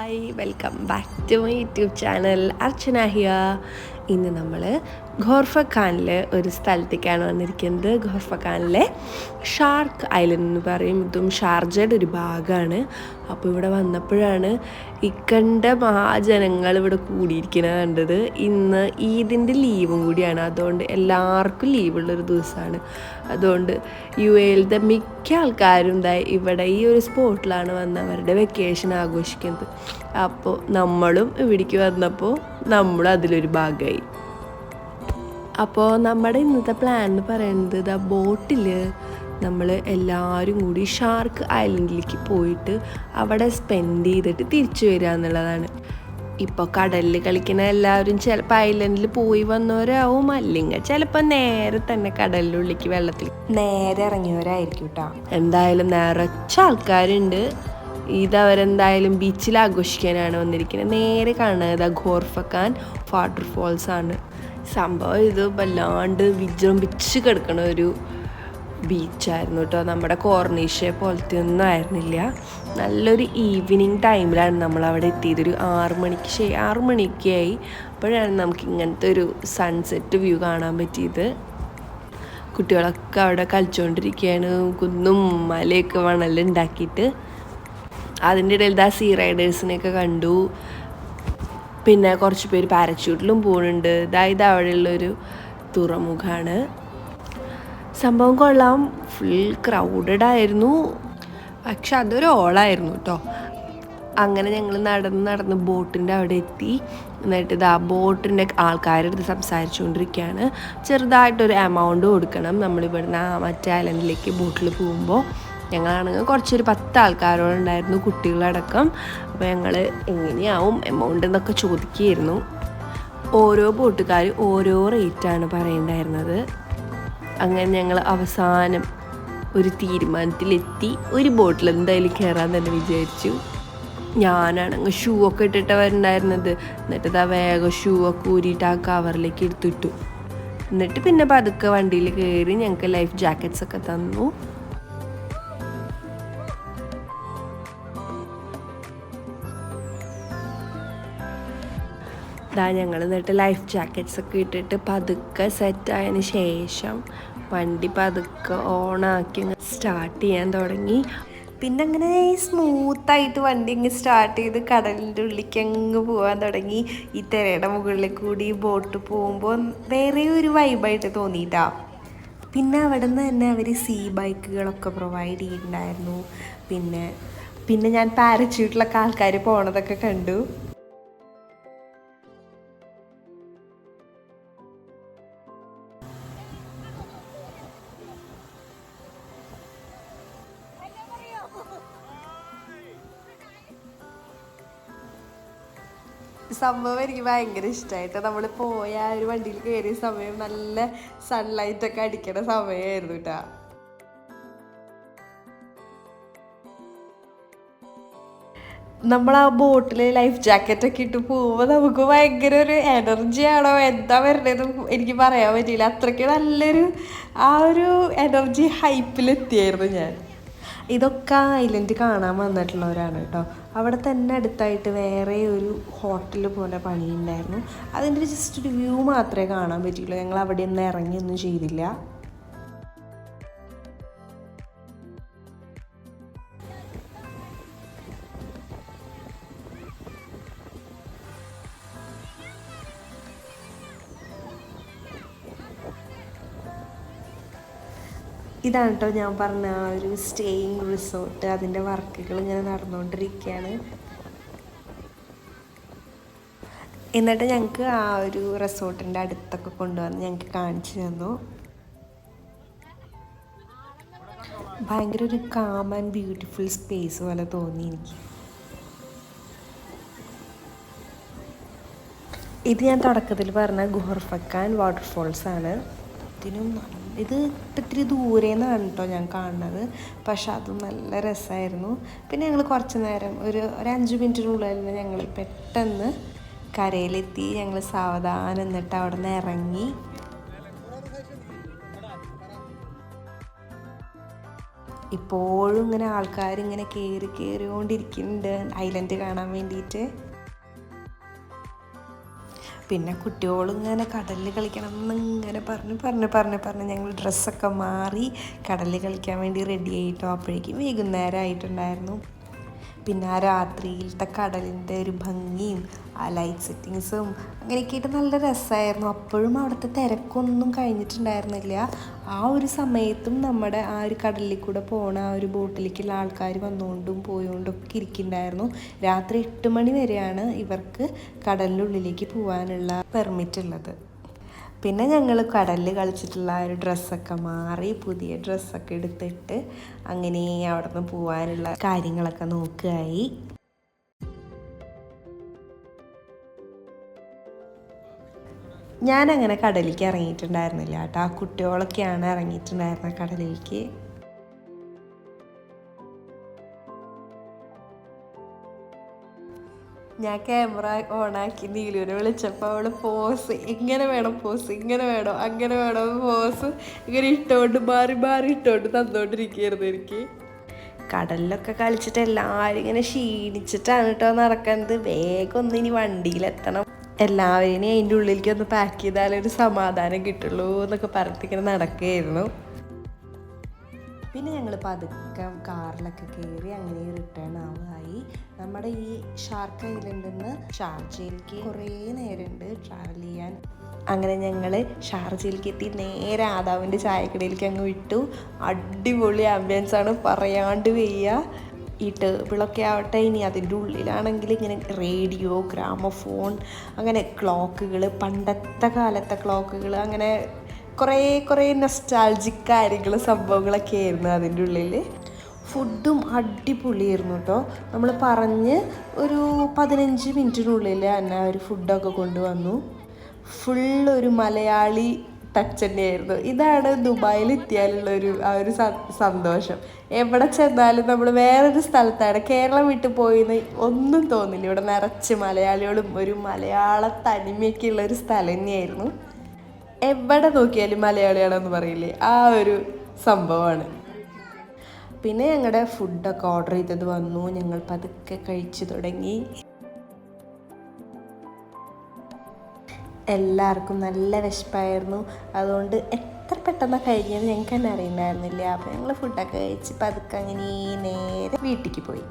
hi welcome back to my YouTube channel Archana here ഇന്ന് നമ്മൾ ഖോർഫഖാനിൽ ഒരു സ്ഥലത്തേക്കാണ് വന്നിരിക്കുന്നത്. ഖോർഫഖാനിലെ ഷാർക്ക് ഐലൻഡ് എന്ന് പറയും. ഇതും ഷാർജയുടെ ഒരു ഭാഗമാണ്. അപ്പോൾ ഇവിടെ വന്നപ്പോഴാണ് ഇക്കണ്ട മഹാജനങ്ങൾ ഇവിടെ കൂടിയിരിക്കുന്നത് കണ്ടത്. ഇന്ന് ഈദിന്റെ ലീവും കൂടിയാണ്. അതുകൊണ്ട് എല്ലാവർക്കും ലീവുള്ളൊരു ദിവസമാണ്. അതുകൊണ്ട് യു എയിലത്തെ മിക്ക ആൾക്കാരും ഇവിടെ ഈ ഒരു സ്പോട്ടിലാണ് വന്ന് അവരുടെ വെക്കേഷൻ ആഘോഷിക്കുന്നത്. അപ്പോൾ നമ്മളും ഇവിടേക്ക് വന്നപ്പോൾ നമ്മളും അതിലൊരു ഭാഗമായി അപ്പോൾ നമ്മുടെ ഇന്നത്തെ പ്ലാൻ എന്ന് പറയുന്നത് ഇതാ ബോട്ടിൽ നമ്മൾ എല്ലാവരും കൂടി ഷാർക്ക് ഐലൻഡിലേക്ക് പോയിട്ട് അവിടെ സ്പെൻഡ് ചെയ്തിട്ട് തിരിച്ചു വരിക എന്നുള്ളതാണ്. ഇപ്പോൾ കടലിൽ കളിക്കുന്ന എല്ലാവരും ചിലപ്പോൾ ഐലൻഡിൽ പോയി വന്നവരാവും അല്ലെങ്കിൽ ചിലപ്പോൾ നേരെ തന്നെ കടലിനുള്ളിലേക്ക് വെള്ളത്തിൽ നേരെ ഇറങ്ങിയവരായിരിക്കും കേട്ടോ എന്തായാലും നിറച്ച ആൾക്കാരുണ്ട്. ഇതവരെന്തായാലും ബീച്ചിൽ ആഘോഷിക്കാനാണ് വന്നിരിക്കുന്നത്. നേരെ കാണുന്നത് ഘോർഫക്കാൻ വാട്ടർഫോൾസ് ആണ്. സംഭവം ഇത് വല്ലാണ്ട് വിജൃംഭിച്ച് കിടക്കണ ഒരു ബീച്ചായിരുന്നു കേട്ടോ നമ്മുടെ കോർണീഷെ പോലത്തെ ഒന്നും ആയിരുന്നില്ല. നല്ലൊരു ഈവനിങ് ടൈമിലാണ് നമ്മൾ അവിടെ എത്തിയത്. ഒരു ആറ് മണിക്ക് ശേ ആറ് മണിക്കായി അപ്പോഴാണ് നമുക്ക് ഇങ്ങനത്തെ ഒരു സൺസെറ്റ് വ്യൂ കാണാൻ പറ്റിയത്. കുട്ടികളൊക്കെ അവിടെ കളിച്ചുകൊണ്ടിരിക്കുകയാണ് കുന്നും മലയൊക്കെ മണലുണ്ടാക്കിയിട്ട് അതിന്റെ ഇടയിൽ ദാ സീ റൈഡേഴ്സിനെയൊക്കെ കണ്ടു. പിന്നെ കുറച്ച് പേര് പാരച്യൂട്ടിലും പോകുന്നുണ്ട് ഇതാ ഇത് അവിടെയുള്ളൊരു തുറമുഖമാണ് സംഭവം കൊള്ളാം. ഫുൾ ക്രൗഡഡ് ആയിരുന്നു. പക്ഷെ അതൊരു ഓളായിരുന്നു കേട്ടോ അങ്ങനെ ഞങ്ങൾ നടന്ന് നടന്ന് ബോട്ടിന്റെ അവിടെ എത്തി. എന്നിട്ട് ഇത് ആ ബോട്ടിന്റെ ആൾക്കാരുടെ അടുത്ത് സംസാരിച്ചുകൊണ്ടിരിക്കുകയാണ്. ചെറുതായിട്ടൊരു എമൗണ്ട് കൊടുക്കണം. നമ്മളിവിടുന്ന് ആ മറ്റേ ഐലൻഡിലേക്ക് ബോട്ടിൽ പോകുമ്പോൾ. ഞങ്ങളാണെങ്കിൽ കുറച്ചൊരു പത്ത് ആൾക്കാരോടുണ്ടായിരുന്നു കുട്ടികളടക്കം. അപ്പോൾ ഞങ്ങൾ എങ്ങനെയാവും എമൗണ്ട് എന്നൊക്കെ ചോദിക്കുകയായിരുന്നു. ഓരോ ബോട്ടുകാർ ഓരോ റേറ്റാണ് പറയണ്ടായിരുന്നത്. അങ്ങനെ ഞങ്ങൾ അവസാനം ഒരു തീരുമാനത്തിലെത്തി. ഒരു ബോട്ടിൽ എന്തായാലും കയറാൻ തന്നെ വിചാരിച്ചു. ഞാനാണെങ്കിൽ ഷൂ ഒക്കെ ഇട്ടിട്ട് വരുന്നുണ്ടായിരുന്നത് എന്നിട്ട് ആ വേഗം ഷൂ ഒക്കെ ഊരിയിട്ട് ആ കവറിലേക്ക് എടുത്തിട്ടു. എന്നിട്ട് പിന്നെ പതുക്കെ വണ്ടിയിൽ കയറി ഞങ്ങൾക്ക് ലൈഫ് ജാക്കറ്റ്സ് ഒക്കെ തന്നു. ഇതാ ഞങ്ങൾ എന്നിട്ട് ലൈഫ് ജാക്കറ്റ്സ് ഒക്കെ ഇട്ടിട്ട് പതുക്കെ സെറ്റ് ആയതിന് ശേഷം വണ്ടി പതുക്കെ ഓണാക്കി സ്റ്റാർട്ട് ചെയ്യാൻ തുടങ്ങി. പിന്നെ അങ്ങനെ സ്മൂത്തായിട്ട് വണ്ടി അങ്ങ് സ്റ്റാർട്ട് ചെയ്ത് കടലിന്റെ ഉള്ളിലേക്ക് അങ്ങ് പോകാൻ തുടങ്ങി. ഈ തിരയുടെ മുകളിൽ കൂടി ബോട്ട് പോകുമ്പോൾ വേറെ ഒരു വൈബായിട്ട് തോന്നിയിട്ടാ. പിന്നെ അവിടെ നിന്ന് തന്നെ അവർ സീ ബൈക്കുകളൊക്കെ പ്രൊവൈഡ് ചെയ്തിട്ടുണ്ടായിരുന്നു. പിന്നെ പിന്നെ ഞാൻ പാരച്യൂട്ടിലൊക്കെ ആൾക്കാർ പോണതൊക്കെ കണ്ടു. സംഭവം എനിക്ക് ഭയങ്കര ഇഷ്ടമായിട്ട് നമ്മൾ പോയ ആ ഒരു വണ്ടിയിൽ കയറിയ സമയം നല്ല സൺലൈറ്റ് ഒക്കെ അടിക്കണ സമയമായിരുന്നു കേട്ടാ നമ്മൾ ആ ബോട്ടിൽ ലൈഫ് ജാക്കറ്റ് ഒക്കെ ഇട്ട് പോകുമ്പോൾ നമുക്ക് ഭയങ്കര ഒരു എനർജി ആണോ? എന്താ വരണതെന്ന് എനിക്ക് പറയാൻ പറ്റിയില്ല. അത്രയ്ക്ക് നല്ലൊരു ആ ഒരു എനർജി ഹൈപ്പിലെത്തിയായിരുന്നു ഞാൻ. ഇതൊക്കെ ഐലൻഡ് കാണാൻ വന്നിട്ടുള്ളവരാണ് കേട്ടോ. അവിടെ തന്നെ അടുത്തായിട്ട് വേറെ ഒരു ഹോട്ടൽ പോലെ പണിയുണ്ടായിരുന്നു. അതിന്റെ ജസ്റ്റ് ഒരു വ്യൂ മാത്രമേ കാണാൻ പറ്റിയുള്ളൂ. ഞങ്ങൾ അവിടെ ഒന്നും ഇറങ്ങിയൊന്നും ചെയ്തില്ല. ഇതാണ് കേട്ടോ ഞാൻ പറഞ്ഞ ആ ഒരു സ്റ്റേയിങ് റിസോർട്ട് അതിന്റെ വർക്കുകൾ ഇങ്ങനെ നടന്നുകൊണ്ടിരിക്കുകയാണ് എന്നിട്ട് ഞങ്ങൾക്ക് ആ ഒരു റിസോർട്ടിന്റെ അടുത്തൊക്കെ കൊണ്ടുവന്ന് ഞങ്ങൾക്ക് കാണിച്ചു തന്നു. ഭയങ്കര ഒരു കാം ആൻഡ് ബ്യൂട്ടിഫുൾ സ്പേസ് പോലെ തോന്നി എനിക്ക്. ഇത് ഞാൻ തുടക്കത്തിൽ പറഞ്ഞ ഗുഹർഫക്കാൻ വാട്ടർഫോൾസ് ആണ്. നല്ല ഇത് ഇത്തിരി ദൂരെ നിന്നാണ് കേട്ടോ ഞാൻ കാണുന്നത്. പക്ഷെ അത് നല്ല രസമായിരുന്നു പിന്നെ ഞങ്ങൾ കുറച്ച് നേരം ഒരു ഒരു അഞ്ച് മിനിറ്റിനുള്ളിൽ തന്നെ ഞങ്ങൾ പെട്ടെന്ന് കരയിലെത്തി. ഞങ്ങൾ സാവധാനം എന്നിട്ട് അവിടെ നിന്ന് ഇറങ്ങി ഇപ്പോഴും ഇങ്ങനെ ആൾക്കാർ ഇങ്ങനെ കയറി കയറിക്കൊണ്ടിരിക്കുന്നുണ്ട് ഐലൻഡ് കാണാൻ വേണ്ടിയിട്ട് പിന്നെ കുട്ടികളിങ്ങനെ കടലിൽ കളിക്കണം എന്നിങ്ങനെ പറഞ്ഞ് പറഞ്ഞ് പറഞ്ഞ് പറഞ്ഞ്. ഞങ്ങൾ ഡ്രസ്സൊക്കെ മാറി കടലിൽ കളിക്കാൻ വേണ്ടി റെഡി ആയിട്ടോ അപ്പോഴേക്കും വൈകുന്നേരം ആയിട്ടുണ്ടായിരുന്നു. പിന്നെ ആ രാത്രിയിലത്തെ കടലിന്റെ ഒരു ഭംഗിയും ആ ലൈറ്റ് സെറ്റിങ്സും അങ്ങനെയൊക്കെ ആയിട്ട് നല്ല രസമായിരുന്നു അപ്പോഴും അവിടുത്തെ തിരക്കൊന്നും കഴിഞ്ഞിട്ടുണ്ടായിരുന്നില്ല. ആ ഒരു സമയത്തും നമ്മുടെ ആ ഒരു കടലിൽ കൂടെ പോണ ആ ഒരു ബോട്ടിലേക്കുള്ള ആൾക്കാർ വന്നുകൊണ്ടും പോയോണ്ടും ഒക്കെ ഇരിക്കുന്നുണ്ടായിരുന്നു. രാത്രി എട്ട് മണി വരെയാണ് ഇവർക്ക് കടലിന്റെ ഉള്ളിലേക്ക് പോകാനുള്ള പെർമിറ്റ് ഉള്ളത്. പിന്നെ ഞങ്ങൾ കടലിൽ കളിച്ചിട്ടുള്ള ഒരു ഡ്രസ്സൊക്കെ മാറി പുതിയ ഡ്രസ്സൊക്കെ എടുത്തിട്ട് അങ്ങനെ അവിടെ നിന്ന് പോകാനുള്ള കാര്യങ്ങളൊക്കെ നോക്കുകയായി ഞാനങ്ങനെ കടലിലേക്ക് ഇറങ്ങിയിട്ടുണ്ടായിരുന്നില്ല കേട്ടോ. ആ കുട്ടികളൊക്കെയാണ് ഇറങ്ങിയിട്ടുണ്ടായിരുന്നത് കടലിലേക്ക്. ഞാൻ ക്യാമറ ഓണാക്കി നീലുവിനെ വിളിച്ചപ്പോൾ അവൾ പോസ് ഇങ്ങനെ വേണം പോസ് ഇങ്ങനെ വേണം അങ്ങനെ വേണം പോസ് ഇങ്ങനെ ഇട്ടുകൊണ്ട് മാറി മാറി ഇട്ടുകൊണ്ട് തന്നോണ്ടിരിക്കുകയായിരുന്നു എനിക്ക്. കടലിലൊക്കെ കളിച്ചിട്ട് എല്ലാവരും ഇങ്ങനെ ക്ഷീണിച്ചിട്ടാണ് കേട്ടോ നടക്കുന്നത്. വേഗം ഒന്ന് ഇനി വണ്ടിയിലെത്തണം. എല്ലാവരെയും അതിന്റെ ഉള്ളിലേക്ക് ഒന്ന് പാക്ക് ചെയ്താലേ ഒരു സമാധാനം കിട്ടുള്ളൂ എന്നൊക്കെ പറഞ്ഞിങ്ങനെ നടക്കുകയായിരുന്നു. പിന്നെ ഞങ്ങൾ പതുക്കെ കാറിലൊക്കെ കയറി അങ്ങനെ റിട്ടേൺ ആവുകയായി. നമ്മുടെ ഈ ഷാർക്ക് ഐലൻഡിൽ നിന്ന് ഷാർജയിലേക്ക് കുറേ നേരമുണ്ട് ട്രാവൽ ചെയ്യാൻ. അങ്ങനെ ഞങ്ങൾ ഷാർജയിലേക്ക് എത്തി. നേരെ ആദാവിന്റെ ചായക്കടയിലേക്ക് അങ്ങ് വിട്ടു. അടിപൊളി ആംബിയൻസ് ആണ്. പറയാണ്ട് വയ്യ. ഈ ടേബിളൊക്കെ ആവട്ടെ ഇനി അതിന്റെ ഉള്ളിലാണെങ്കിൽ ഇങ്ങനെ റേഡിയോ ഗ്രാമഫോൺ അങ്ങനെ ക്ലോക്കുകൾ പണ്ടത്തെ കാലത്തെ ക്ലോക്കുകൾ അങ്ങനെ കുറേ കുറേ നെസ്റ്റാൾജിക് കാര്യങ്ങൾ സംഭവങ്ങളൊക്കെ ആയിരുന്നു അതിന്റെ ഉള്ളിൽ. ഫുഡും അടിപൊളിയായിരുന്നു കേട്ടോ. നമ്മൾ പറഞ്ഞ് ഒരു പതിനഞ്ച് മിനിറ്റിനുള്ളിൽ തന്നെ ഒരു ഫുഡൊക്കെ കൊണ്ടുവന്നു. ഫുൾ ഒരു മലയാളി ടച്ച് തന്നെയായിരുന്നു ഇതാണ് ദുബായിൽ എത്തിയാലുള്ള ഒരു ആ ഒരു സന്തോഷം. എവിടെ ചെന്നാലും നമ്മൾ വേറൊരു സ്ഥലത്താണ്. കേരളം വിട്ട് പോയിന്ന് ഒന്നും തോന്നില്ല. ഇവിടെ നിറച്ച് മലയാളികളും ഒരു മലയാള തനിമയൊക്കെ ഒരു സ്ഥലം തന്നെയായിരുന്നു. എവിടെ നോക്കിയാലും മലയാളികളെന്ന് പറയില്ലേ? ആ ഒരു സംഭവമാണ്. പിന്നെ ഞങ്ങളുടെ ഫുഡൊക്കെ ഓർഡർ ചെയ്തത് വന്നു. ഞങ്ങൾ പതുക്കെ കഴിച്ചു തുടങ്ങി. എല്ലാവർക്കും നല്ല വിശപ്പായിരുന്നു. അതുകൊണ്ട് എത്ര പെട്ടെന്ന് കഴിഞ്ഞത് ഞങ്ങൾക്ക് തന്നെ അറിയുന്നുണ്ടായിരുന്നില്ല അപ്പോൾ ഞങ്ങൾ ഫുഡൊക്കെ കഴിച്ച് പതുക്കെ അങ്ങനെ നേരെ വീട്ടിലേക്ക് പോയി.